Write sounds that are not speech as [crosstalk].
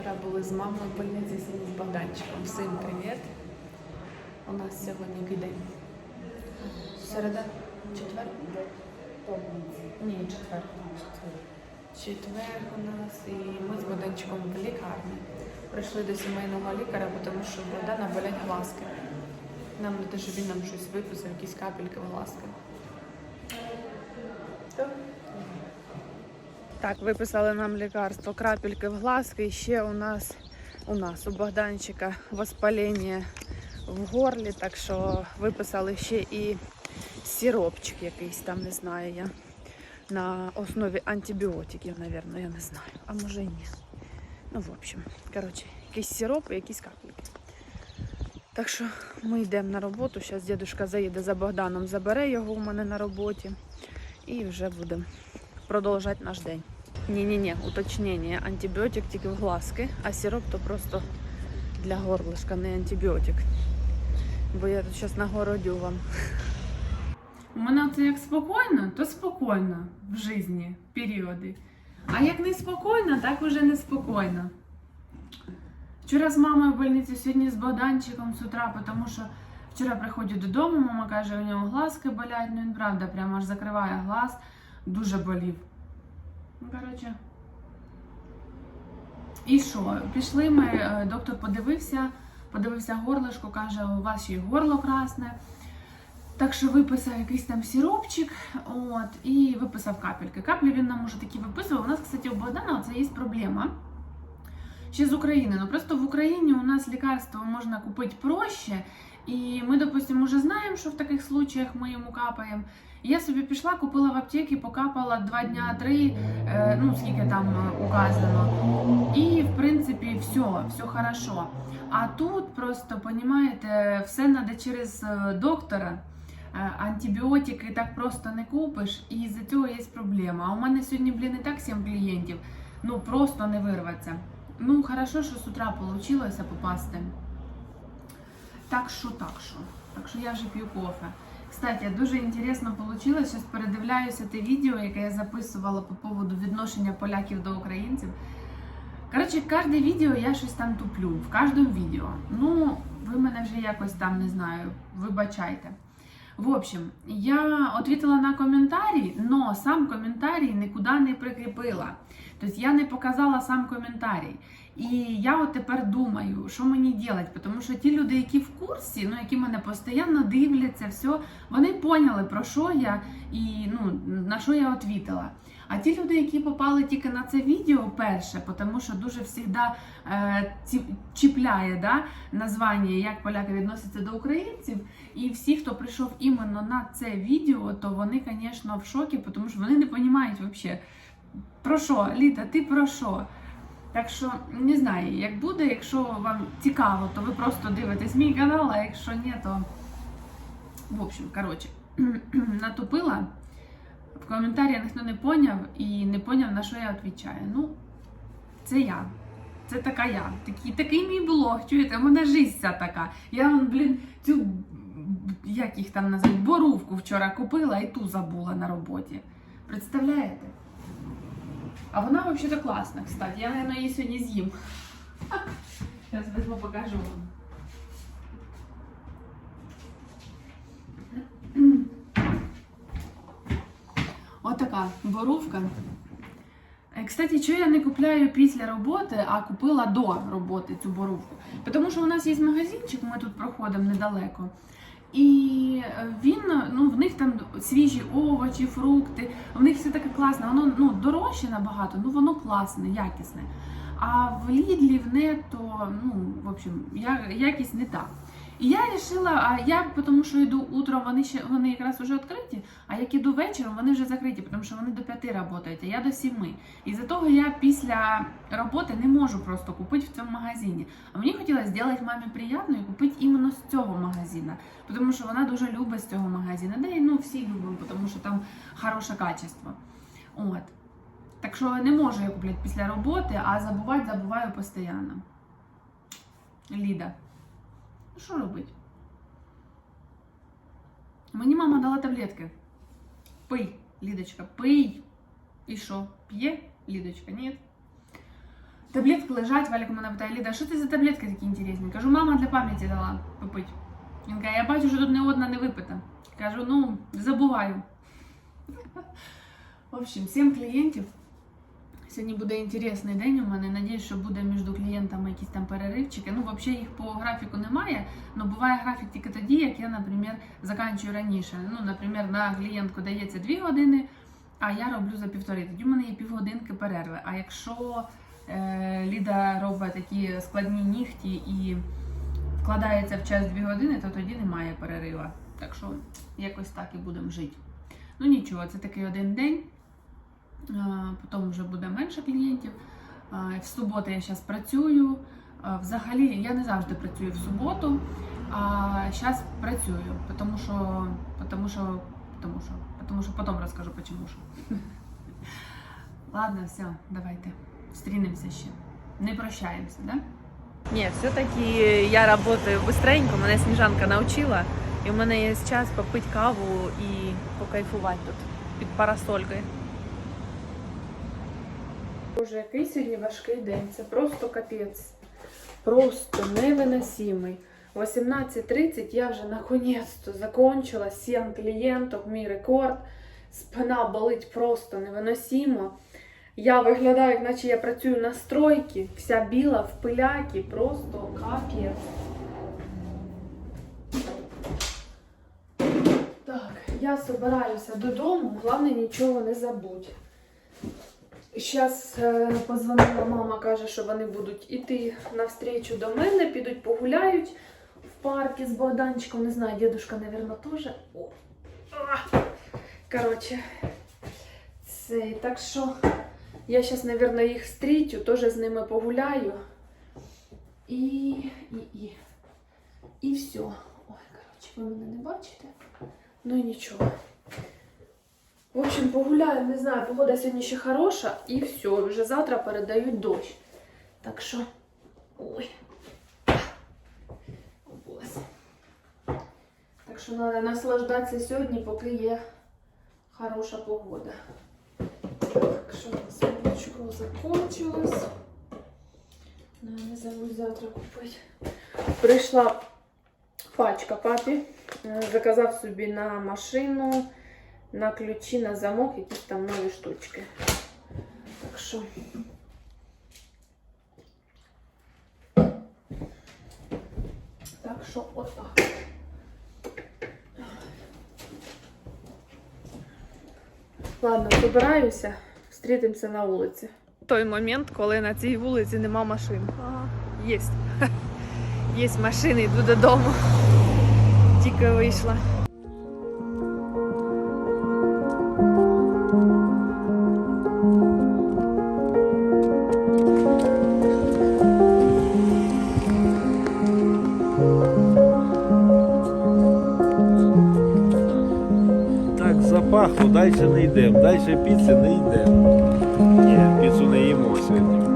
Вчора були з мамою в з Богданчиком. Всім привіт. У нас сьогодні який день? Середа? Четвер? Ні, четвер. Четвер у нас і ми з Богданчиком в лікарні. Прийшли до сімейного лікаря, тому що Богдана болять глазки. Нам треба, щоб він нам щось виписав, якісь капельки в глазки. Так, виписали нам лікарство, крапельки в глазки. І ще у нас, у нас, у Богданчика, воспалення в горлі, так що виписали ще і сиропчик якийсь там, не знаю я. На основі антибіотиків, мабуть, я не знаю. А може і ні. Ну, в общем, коротше, якийсь сироп і якісь капельки. Так що ми йдемо на роботу. Зараз дідусь заїде за Богданом, забере його у мене на роботі. І вже будемо продовжувати наш день. Ні-ні-ні, уточнення. Антибіотик тільки в глазки, а сироп то просто для горлышка, не антибіотик. Бо я тут зараз нагородю вам. У мене це як спокійно, то спокійно в житті, періоди. А як не спокійно, так уже не спокійно. Вчора з мамою в больниці, сьогодні з Богданчиком з утра, тому що вчора приходжу додому, мама каже, у нього глазки болять, ну він правда, прямо аж закриває глаз, дуже болів. Ну, коротше. І що? Пішли ми, е, доктор подивився, подивився горлишко, каже, у вас ще й горло красне. Так що виписав якийсь там сиропчик, от, і виписав капельки. Каплі він нам уже такі виписував. У нас, кстати, у Богдана це є проблема. Ще з України. Ну просто в Україні у нас лікарство можна купити проще. І ми, допустимо, вже знаємо, що в таких случаях ми йому капаємо. Я собі пішла, купила в аптеці, покапала два дня, три, е, ну скільки там е, указано. І в принципі все, все хорошо. А тут просто, понімаєте, все треба через е, доктора. Антибіотики так просто не купиш, і з-за цього є проблема. А у мене сьогодні, блін, і так 7 клієнтів. Ну просто не вирватися. Ну, хорошо, що з утра вийшло попасти. Так що, так що. Так що я вже п'ю кофе. Кстати, дуже інтересно вийшло. Зараз передивляюся те відео, яке я записувала по поводу відношення поляків до українців. Коротше, кожне відео я щось там туплю. В кожному відео. Ну, ви мене вже якось там не знаю, вибачайте. В общем, я ответила на коментарі, но сам комментарий нікуди не прикріпила. Тобто я не показала сам коментарій. І я от тепер думаю, що мені робити, тому що ті люди, які в курсі, ну які мене постійно дивляться, все, вони поняли, про що я і ну, на що я відповіла. А ті люди, які попали тільки на це відео перше, тому що дуже завжди е, чіпляє да, названня, як поляки відносяться до українців. І всі, хто прийшов іменно на це відео, то вони, звісно, в шокі, тому що вони не розуміють взагалі, про що, Літа, ти про що? Так що не знаю, як буде, якщо вам цікаво, то ви просто дивитесь мій канал, а якщо ні, то в общем, коротше, [clears throat] натупила. В коментарях ніхто не поняв і не поняв, на що я відповідаю. Ну, це я. Це така я. Такий, такий мій блог. Чуєте, у мене життя така. Я вон, блін, цю як їх там називають, борувку вчора купила і ту забула на роботі. Представляєте? А вона взагалі класна, кстати. Я, мабуть, її сьогодні з'їм. Зараз візьму, покажу вам. Отака борувка. Е, Кстати, чого я не купляю після роботи, а купила до роботи цю борувку? Тому що у нас є магазинчик, ми тут проходимо недалеко. І е, він, ну, в них там свіжі овочі, фрукти, в них все таке класне. Воно ну, дорожче набагато, ну воно класне, якісне. А в Лідлі, в Нетто, ну, в общем, якість не та. І я вирішила, а я тому що йду утром, вони ще вони якраз вже відкриті, а як іду вечором, вони вже закриті, тому що вони до п'яти працюють, а я до сіми. І за того я після роботи не можу просто купити в цьому магазині. А мені хотілося зробити мамі приємно і купити іменно з цього магазину, тому що вона дуже любить з цього магазину. І ну всі любимо, тому що там хороше качество. От. Так що не можу я купляти після роботи, а забувати забуваю постійно. Ліда. Ну, що робити? Мені мама дала таблетки. Пий, Лідочка, пий. І що? П'є Лідочка? Ні. Таблетки лежать, Валік мене питає, Ліда, що ти за таблетки такі інтересні? Кажу, мама для пам'яті дала попити. Він каже, я бачу, що тут не одна не випита. Кажу, ну, забуваю. [laughs] В общем, сім клієнтів. Сьогодні буде інтересний день у мене. Надіюсь, що буде між клієнтами якісь там переривчики. Ну, взагалі їх по графіку немає. але буває графік тільки тоді, як я, наприклад, заканчую раніше. Ну, наприклад, на клієнтку дається 2 години, а я роблю за півтори. Тоді в мене є півгодинки перерви. А якщо е, Ліда робить такі складні нігті і вкладається в час 2 години, то тоді немає перерива. Так що якось так і будемо жити. Ну нічого, це такий один день. А, Потім вже буде менше клієнтів. В суботу я зараз працюю. Взагалі я не завжди працюю в суботу, а зараз працюю, тому що, тому що, тому що, тому що потім розкажу, чому що. Ладно, все, давайте. Зустрінемося ще. Не прощаємося, да? Ні, все-таки я работаю быстренько, мене Сніжанка навчила, і в мене є час попити каву і покайфувати тут під парасолькою. Боже, який сьогодні важкий день. Це просто капець. Просто невиносимий. 18.30 я вже наконець-то закончила 7 клієнтів, мій рекорд. Спина болить просто невиносимо. Я виглядаю, як наче я працюю на стройці, вся біла в пилякі, просто капець. Так, я собираюся додому, головне нічого не забудь. Зараз е, позвонила мама, каже, що вони будуть іти навстрічу до мене, підуть погуляють в парку з Богданчиком. Не знаю, дідушка, мабуть, теж. Коротше, це так що я зараз, мабуть, їх встрічу, теж з ними погуляю. І, і, і. І все. Ой, коротше, ви мене не бачите? Ну і нічого. В общем, погуляємо, не знаю, погода сьогодні ще хороша, і все, вже завтра передають дощ. Так що. Ой. О, Так що треба наслаждатися сьогодні, поки є хороша погода. Так що молочко закончилось. Не забудь завтра купити. Прийшла пачка папі. Е, Заказав собі на машину на ключі, на замок, якісь там нові штучки. Так що. Так що отак. Ладно, збираюся, зустрітимося на вулиці. Той момент, коли на цій вулиці нема машин. Ага. Єсть. [laughs] Є машини, йду додому. Тільки вийшла. запахло, далі не йдемо. Далі піцу не йдемо. Ні, піцу не їмо сьогодні.